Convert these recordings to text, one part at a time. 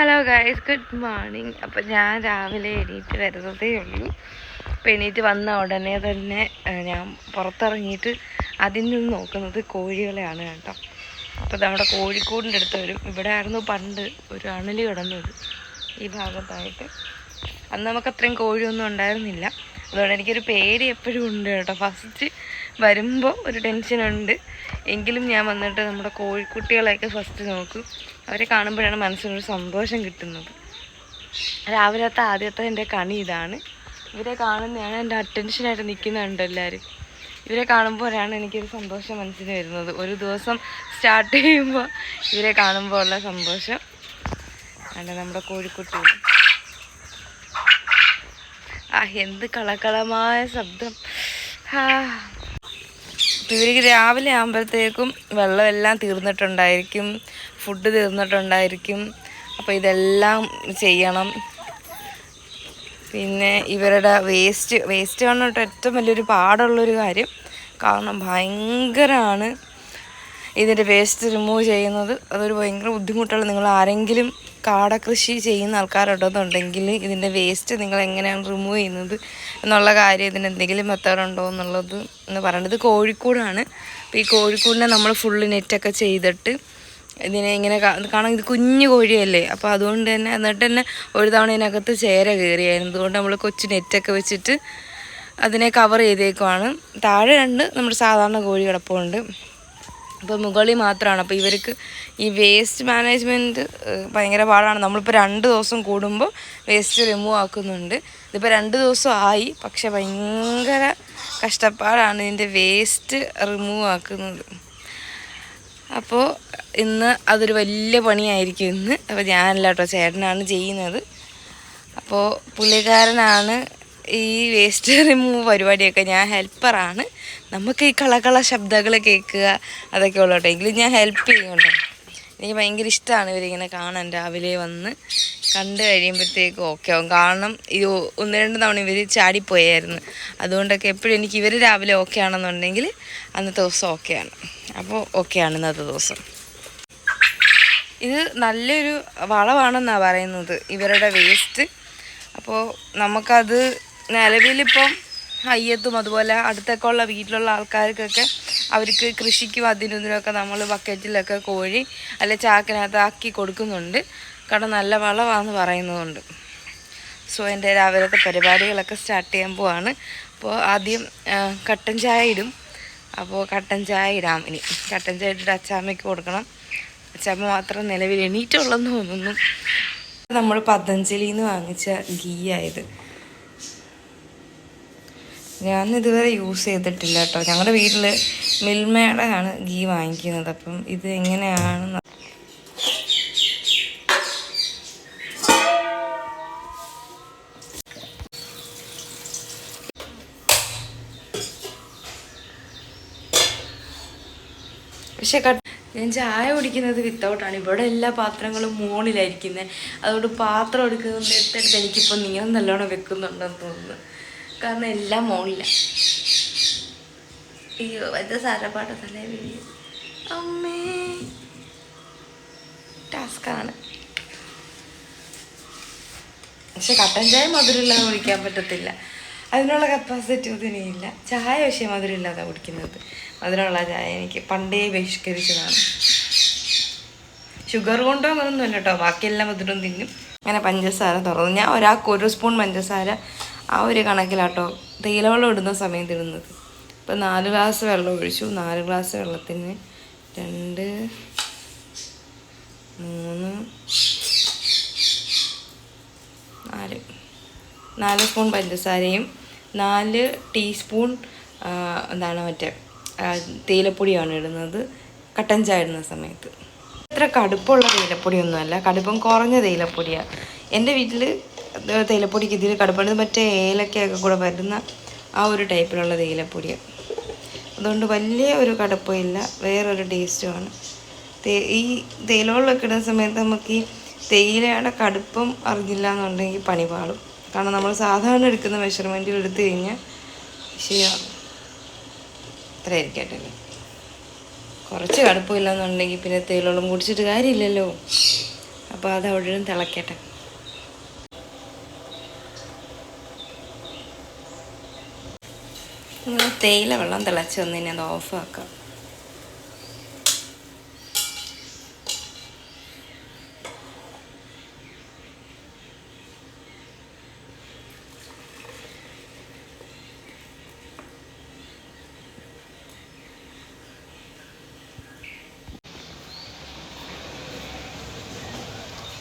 Hello guys good morning അപ്പോൾ ഞാൻ രാവിലെ എണീറ്റ് വരുന്നതേ ഉള്ളൂ. അപ്പം എണീറ്റ് വന്ന ഉടനെ തന്നെ ഞാൻ പുറത്തിറങ്ങിയിട്ട് അതിൽ നിന്ന് നോക്കുന്നത് കോഴികളെയാണ് കേട്ടോ. അപ്പോൾ നമ്മുടെ കോഴിക്കൂടിന്റെ അടുത്ത് വരും. ഇവിടെ ആയിരുന്നു പണ്ട് ഒരു അണലി കിടന്നത് ഈ ഭാഗത്തായിട്ട്. അന്ന് നമുക്ക് അത്രയും കോഴിയൊന്നും ഉണ്ടായിരുന്നില്ല. അതുകൊണ്ട് എനിക്കൊരു പേടി എപ്പോഴും ഉണ്ട് കേട്ടോ. ഫസ്റ്റ് വരുമ്പോൾ ഒരു ടെൻഷനുണ്ട്. എങ്കിലും ഞാൻ വന്നിട്ട് നമ്മുടെ കോഴിക്കുട്ടികളെയൊക്കെ ഫസ്റ്റ് നോക്കും. അവരെ കാണുമ്പോഴാണ് മനസ്സിനൊരു സന്തോഷം കിട്ടുന്നത്. രാവിലത്തെ ആദ്യത്തെ എന്റെ കണി ഇതാണ്. ഇവരെ കാണുന്നതാണ് എന്റെ അറ്റൻഷനായിട്ട് നിൽക്കുന്നുണ്ട് എല്ലാവരും? ഇവരെ കാണുമ്പോഴാണ് എനിക്കൊരു സന്തോഷം മനസ്സിൽ വരുന്നത്. ഒരു ദിവസം സ്റ്റാർട്ട് ചെയ്യുമ്പോൾ ഇവരെ കാണുമ്പോൾ ഉള്ള സന്തോഷം. അല്ല നമ്മുടെ കോഴിക്കുട്ടികൾ? ആ എന്ത് കളകളമായ ശബ്ദം. ആ ഇവർക്ക് രാവിലെ ആകുമ്പോഴത്തേക്കും വെള്ളമെല്ലാം തീർന്നിട്ടുണ്ടായിരിക്കും ഫുഡ് തീർന്നിട്ടുണ്ടായിരിക്കും. അപ്പോൾ ഇതെല്ലാം ചെയ്യണം. പിന്നെ ഇവരുടെ വേസ്റ്റ് വേസ്റ്റ് ആണ് ഏറ്റവും വലിയൊരു പാടുള്ളൊരു കാര്യം. കാരണം ഭയങ്കരമാണ് ഇതിന്റെ വേസ്റ്റ് റിമൂവ് ചെയ്യുന്നത്. അതൊരു ഭയങ്കര ബുദ്ധിമുട്ടുള്ള നിങ്ങൾ ആരെങ്കിലും കാട കൃഷി ചെയ്യുന്ന ആൾക്കാരുണ്ടെന്നുണ്ടെങ്കിൽ ഇതിന്റെ വേസ്റ്റ് നിങ്ങൾ എങ്ങനെയാണ് റിമൂവ് ചെയ്യുന്നത് എന്നുള്ള കാര്യം ഇതിന് എന്തെങ്കിലും മെത്തേഡ് ഉണ്ടോ എന്നുള്ളത് എന്ന് പറയുന്നത് കോഴിക്കൂടാണ്. അപ്പോൾ ഈ കോഴിക്കൂടിനെ നമ്മൾ ഫുള്ള് നെറ്റൊക്കെ ചെയ്തിട്ട് ഇതിനെ ഇങ്ങനെ കാരണം ഇത് കുഞ്ഞു കോഴിയല്ലേ? അപ്പോൾ അതുകൊണ്ട് തന്നെ എന്നിട്ട് തന്നെ ഒരു തവണ ഇതിനകത്ത് ചേര കയറിയായിരുന്നു. അതുകൊണ്ട് നമ്മൾ കൊച്ചു നെറ്റൊക്കെ വെച്ചിട്ട് അതിനെ കവർ ചെയ്തേക്കുവാണ്. താഴെ രണ്ട് നമ്മുടെ സാധാരണ കോഴി കിടപ്പുണ്ട്. അപ്പോൾ മുകളിൽ മാത്രമാണ് അപ്പോൾ ഇവർക്ക് ഈ വേസ്റ്റ് മാനേജ്മെന്റ് ഭയങ്കര പാടാണ്. നമ്മളിപ്പോൾ രണ്ട് ദിവസം കൂടുമ്പോൾ വേസ്റ്റ് റിമൂവ് ആക്കുന്നുണ്ട്. ഇതിപ്പോൾ രണ്ട് ദിവസം ആയി. പക്ഷെ ഭയങ്കര കഷ്ടപ്പാടാണ് ഇതിന്റെ വേസ്റ്റ് റിമൂവ് ആക്കുന്നത്. അപ്പോൾ ഇന്ന് അതൊരു വലിയ പണിയായിരിക്കും ഇന്ന്. അപ്പോൾ ഞാനല്ല കേട്ടോ ചേട്ടനാണ് ചെയ്യുന്നത്. അപ്പോൾ പുള്ളിക്കാരനാണ് ഈ വേസ്റ്റ് റിമൂവ് പരിപാടിയൊക്കെ ഞാൻ ഹെൽപ്പറാണ് നമുക്ക് ഈ കളകള ശബ്ദങ്ങൾ കേൾക്കുക അതൊക്കെ ഉള്ളൂ കേട്ടോ. എങ്കിലും ഞാൻ ഹെൽപ്പ് ചെയ്യും കേട്ടോ. എനിക്ക് ഭയങ്കര ഇഷ്ടമാണ് ഇവരിങ്ങനെ കാണാൻ രാവിലെ വന്ന് കണ്ടു കഴിയുമ്പോഴത്തേക്കും ഓക്കെ ആവും. കാരണം ഇത് ഒന്ന് രണ്ട് തവണ ഇവർ ചാടിപ്പോയായിരുന്നു. അതുകൊണ്ടൊക്കെ എപ്പോഴും എനിക്ക് ഇവർ രാവിലെ ഓക്കെ ആണെന്നുണ്ടെങ്കിൽ അന്നത്തെ ദിവസം ഓക്കെയാണ് അപ്പോൾ ഓക്കെയാണ് ഇന്നത്തെ ദിവസം. ഇത് നല്ലൊരു വളമാണെന്നാണ് പറയുന്നത് ഇവരുടെ വേസ്റ്റ് അപ്പോൾ നമുക്കത് നിലവിലിപ്പം അയ്യത്തും അതുപോലെ അടുത്തൊക്കെ വീട്ടിലുള്ള ആൾക്കാർക്കൊക്കെ അവർക്ക് കൃഷിക്കും അതിനൊന്നിനൊക്കെ നമ്മൾ ബക്കറ്റിലൊക്കെ കോഴി അല്ലെ ചാക്കിനകത്ത് ആക്കി കൊടുക്കുന്നുണ്ട്. കാരണം നല്ല വളമാണെന്ന് പറയുന്നതുകൊണ്ട് സോ എന്റെ രാവിലത്തെ പരിപാടികളൊക്കെ സ്റ്റാർട്ട് ചെയ്യാൻ പോവാണ്. അപ്പോൾ ആദ്യം കട്ടൻ ചായ ഇടും. അപ്പോൾ കട്ടൻ ചായ ഇടാം ഇനി. കട്ടൻ ചായ ഇട്ടിട്ട് അച്ചാമ്മയ്ക്ക് കൊടുക്കണം. അച്ചാമ്മ മാത്രം നിലവിൽ എണീറ്റുള്ളെന്ന് തോന്നുന്നു. നമ്മൾ പതഞ്ജലിയിൽ നിന്ന് വാങ്ങിച്ച ഗീ ആയത്. ഞാൻ ഇതുവരെ യൂസ് ചെയ്തിട്ടില്ല കേട്ടോ. ഞങ്ങളുടെ വീട്ടിൽ മിൽമയുടെ ആണ് ഗീ വാങ്ങിക്കുന്നത്. അപ്പം ഇത് എങ്ങനെയാണ് പക്ഷെ കട്ട് ഞാൻ ചായ കുടിക്കുന്നത് വിത്തൗട്ടാണ്. ഇവിടെ എല്ലാ പാത്രങ്ങളും മുകളിലായിരിക്കുന്നത് അതുകൊണ്ട് പാത്രം എടുക്കുന്നത് എടുത്തെടുത്ത് എനിക്കിപ്പോൾ നീളം നല്ലോണം വെക്കുന്നുണ്ടെന്ന് തോന്നുന്നു. കാരണം എല്ലാം മോളില്ല അയ്യോ അത് സാരപ്പാട്ട തലേ വീഴും? അമ്മേ. ടാസ്ക്കാണ്. പക്ഷെ കട്ടൻ ചായ മധുരമില്ലാതെ കുടിക്കാൻ പറ്റത്തില്ല. അതിനുള്ള കപ്പാസിറ്റി ഇല്ല ചായ പക്ഷേ മധുരമില്ലാതെ കുടിക്കുന്നത്. മധുരമുള്ള ചായ എനിക്ക് പണ്ടേ ബഹിഷ്കരിച്ചതാണ്. ഷുഗർ കൊണ്ടോ അങ്ങനൊന്നുമില്ല കേട്ടോ. ബാക്കിയെല്ലാം മധുരം തിന്നും. അങ്ങനെ പഞ്ചസാര തുറന്നു. ഞാൻ ഒരാൾക്ക് ഒരു സ്പൂൺ പഞ്ചസാര ആ ഒരു കണക്കിലാട്ടോ തേയിലവെള്ളം ഇടുന്ന സമയം ഇടുന്നത് ഇപ്പം നാല് ഗ്ലാസ് വെള്ളം ഒഴിച്ചു. നാല് ഗ്ലാസ് വെള്ളത്തിന് രണ്ട് മൂന്ന് നാല്. നാല് സ്പൂൺ പഞ്ചസാരയും നാല് ടീസ്പൂൺ എന്താണ് മറ്റേ തേയിലപ്പൊടിയാണ് ഇടുന്നത്. കട്ടൻ ചായ ഇടുന്ന സമയത്ത്. ഇത്ര കടുപ്പമുള്ള തേയിലപ്പൊടിയൊന്നുമല്ല. കടുപ്പം കുറഞ്ഞ തേയിലപ്പൊടിയാണ് എന്റെ വീട്ടിൽ തേയിലപ്പൊടിക്ക് ഇതിൽ കടുപ്പുണ്ട് മറ്റേ ഏലക്കയൊക്കെ കൂടെ വരുന്ന ആ ഒരു ടൈപ്പിലുള്ള തേയിലപ്പൊടിയാണ് അതുകൊണ്ട് വലിയ ഒരു കടുപ്പമില്ല വേറൊരു ടേസ്റ്റുമാണ്. ഈ തേയിലവെള്ളമൊക്കെ ഇടുന്ന സമയത്ത് നമുക്ക് ഈ തേയിലയുടെ കടുപ്പം അറിഞ്ഞില്ല എന്നുണ്ടെങ്കിൽ പണി പാളും. കാരണം നമ്മൾ സാധാരണ എടുക്കുന്ന മെഷർമെന്റിൽ എടുത്തു കഴിഞ്ഞാൽ ശരിയാണ് ഇത്രയായിരിക്കട്ടെ കുറച്ച് കടുപ്പമില്ല എന്നുണ്ടെങ്കിൽ പിന്നെ തേയിലവെള്ളം കുടിച്ചിട്ട് കാര്യമില്ലല്ലോ. അപ്പോൾ അത് അവിടെ തിളക്കട്ടെ. ഇങ്ങനെ തേയില വെള്ളം തിളച്ച് വന്ന് ഇനി അത് ഓഫ് ആക്കാം.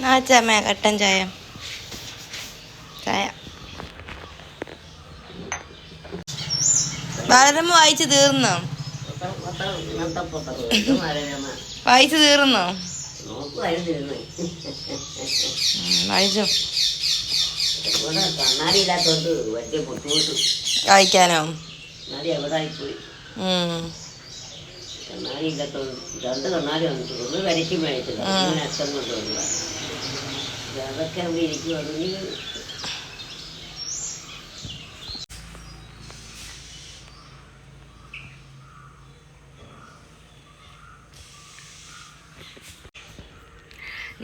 നാച്ചമ്മ കട്ടൻ ചായ? ചായ. ബാലരമ്മ വായിച്ചു തീർന്നോ? വായിച്ചു തീർന്നോ? വായിച്ചോ. വായിക്കാനോ? രണ്ട് കണ്ണാടി വന്നിട്ട്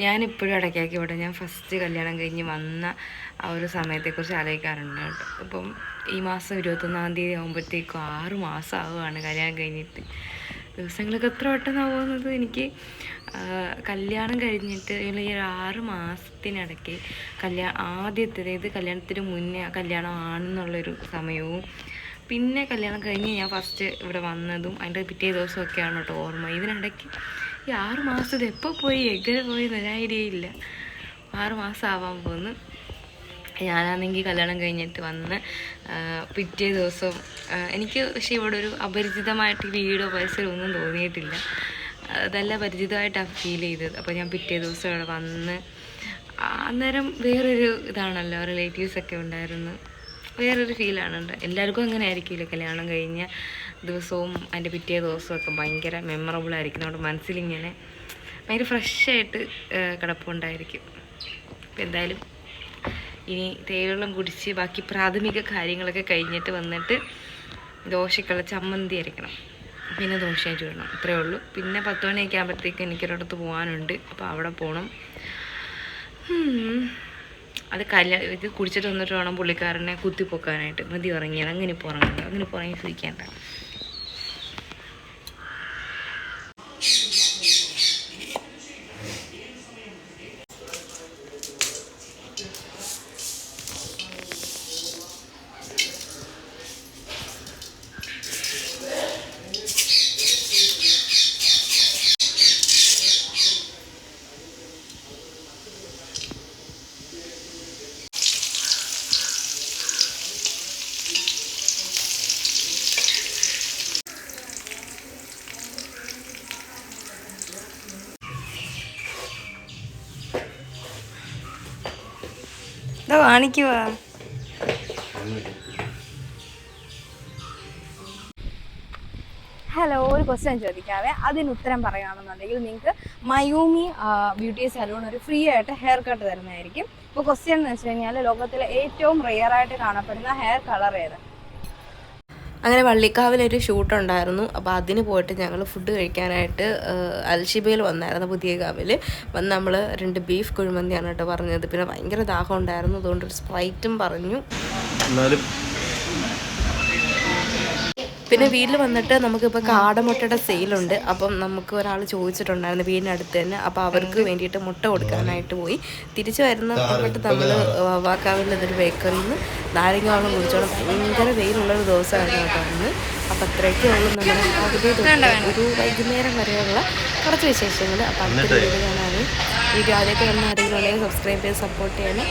ഞാനിപ്പോഴും ഇടയ്ക്കാക്കി ഇവിടെ ഞാൻ ഫസ്റ്റ് കല്യാണം കഴിഞ്ഞ് വന്ന ആ ഒരു സമയത്തെക്കുറിച്ച് ആലോചിക്കാറുണ്ട്. കേട്ടോ ഇപ്പം ഈ മാസം ഇരുപത്തൊന്നാം തീയതി ആകുമ്പോഴത്തേക്കും ആറ് മാസം ആവുകയാണ് കല്യാണം കഴിഞ്ഞിട്ട്. ദിവസങ്ങളൊക്കെ എത്ര പെട്ടെന്നാവുന്നത് എനിക്ക് കല്യാണം കഴിഞ്ഞിട്ട് ഈ ഒരു ആറ് മാസത്തിനിടയ്ക്ക് കല്യാ ആദ്യത്തെ അതായത് കല്യാണത്തിന് മുന്നേ കല്യാണം ആണെന്നുള്ളൊരു സമയവും പിന്നെ കല്യാണം കഴിഞ്ഞ് ഞാൻ ഫസ്റ്റ് ഇവിടെ വന്നതും അതിന്റെ പിറ്റേ ദിവസമൊക്കെയാണ് കേട്ടോ ഓർമ്മ. ഇതിനിടയ്ക്ക് ഈ ആറ് മാസം ഇത് എപ്പോൾ പോയി? എങ്ങനെ പോയി എന്ന് ഒരു ഐഡിയ ഇല്ല ആറ് മാസം ആവാൻ പോകുന്നു ഞാനാണെങ്കിൽ കല്യാണം കഴിഞ്ഞിട്ട് വന്ന് പിറ്റേ ദിവസം എനിക്ക് പക്ഷേ ഇവിടെ ഒരു അപരിചിതമായിട്ട് വീടോ പരിസരമോ ഒന്നും തോന്നിയിട്ടില്ല. അതല്ല പരിചിതമായിട്ടാണ് ഫീൽ ചെയ്തത്. അപ്പോൾ ഞാൻ പിറ്റേ ദിവസം ഇവിടെ വന്ന് അന്നേരം വേറൊരു ഇതാണല്ലോ റിലേറ്റീവ്സൊക്കെ ഉണ്ടായിരുന്നു. വേറൊരു ഫീലാണ് എല്ലാവർക്കും അങ്ങനെ ആയിരിക്കില്ല കല്യാണം കഴിഞ്ഞ ദിവസവും അതിന്റെ പിറ്റേ ദിവസമൊക്കെ ഭയങ്കര മെമ്മറബിൾ ആയിരിക്കും. നമ്മുടെ മനസ്സിലിങ്ങനെ ഭയങ്കര ഫ്രഷായിട്ട് കിടപ്പുണ്ടായിരിക്കും. അപ്പം എന്തായാലും ഇനി തേവെള്ളം കുടിച്ച് ബാക്കി പ്രാഥമിക കാര്യങ്ങളൊക്കെ കഴിഞ്ഞിട്ട് വന്നിട്ട് ദോശക്കുള്ള ചമ്മന്തി അരയ്ക്കണം പിന്നെ ദോശയും ചൂടണം ഇത്രയേ ഉള്ളൂ. പിന്നെ പത്ത് മണിയൊക്കെ ആകുമ്പോഴത്തേക്ക് എനിക്കൊരിടത്ത് പോകാനുണ്ട് അപ്പോൾ അവിടെ പോകണം. അത് കല്യാ ഇത് കുടിച്ചിട്ട് വന്നിട്ട് വേണം പുള്ളിക്കാരനെ കുത്തിപ്പൊക്കാനായിട്ട്. മതി ഉറങ്ങിയത് അങ്ങനെ ഇപ്പോൾ ഉറങ്ങണ്ട. അങ്ങനെ ഇപ്പോൾ ഉറങ്ങി സൂചിക്കേണ്ട കാണിക്കുവാ ഹലോ ഒരു ക്വസ്റ്റ്യൻ ചോദിക്കാവേ. അതിന് ഉത്തരം പറയുകയാണെന്നുണ്ടെങ്കിൽ നിങ്ങൾക്ക് മയൂമി ബ്യൂട്ടി സലൂൺ ഒരു ഫ്രീ ആയിട്ട് ഹെയർ കട്ട് തരുന്നതായിരിക്കും. ഇപ്പോൾ ക്വസ്റ്റ്യൻ എന്ന് വെച്ച് കഴിഞ്ഞാൽ ലോകത്തിലെ ഏറ്റവും റെയർ ആയിട്ട് കാണപ്പെടുന്ന ഹെയർ കളർ ഏത്? അങ്ങനെ വള്ളിക്കാവിലൊരു ഷൂട്ട് ഉണ്ടായിരുന്നു അപ്പോൾ അതിന് പോയിട്ട് ഞങ്ങൾ ഫുഡ് കഴിക്കാനായിട്ട് അൽഷിബയിൽ വന്നായിരുന്നു പുതിയ കാവിൽ വന്ന് നമ്മൾ രണ്ട് ബീഫ് കുഴിമന്തിയാണ് കേട്ടോ പറഞ്ഞത്. പിന്നെ ഭയങ്കര ദാഹം ഉണ്ടായിരുന്നു. അതുകൊണ്ട് ഒരു സ്പ്രൈറ്റും പറഞ്ഞു. എന്നാലും പിന്നെ വീട്ടിൽ വന്നിട്ട് നമുക്കിപ്പോൾ കാടമുട്ടയുടെ സെയിലുണ്ട്. അപ്പം നമുക്ക് ഒരാൾ ചോദിച്ചിട്ടുണ്ടായിരുന്നു വീടിനടുത്ത് തന്നെ. അപ്പോൾ അവർക്ക് വേണ്ടിയിട്ട് മുട്ട കൊടുക്കാനായിട്ട് പോയി. തിരിച്ചു വരുന്ന സമയത്ത് നമ്മൾ വാക്കാവിൽ ഇതൊരു ബേക്കറിയിൽ നിന്ന് നാരങ്ങ വെള്ളം കുടിച്ചോളം. ഭയങ്കര വെയിലുള്ളൊരു ദിവസമായിരുന്നു കേട്ടോ അന്ന്. അപ്പം അത്രയൊക്കെ ഉള്ളു നമ്മുടെ ഒരു വൈകുന്നേരം വരെയുള്ള കുറച്ച് വിശേഷങ്ങൾ അപ്പം അടുത്ത വീഡിയോ കാണാനും വീഡിയോ ആദ്യമൊക്കെ വന്ന ആരെങ്കിലും ഉണ്ടെങ്കിൽ സബ്സ്ക്രൈബ് ചെയ്ത് സപ്പോർട്ട് ചെയ്യണം.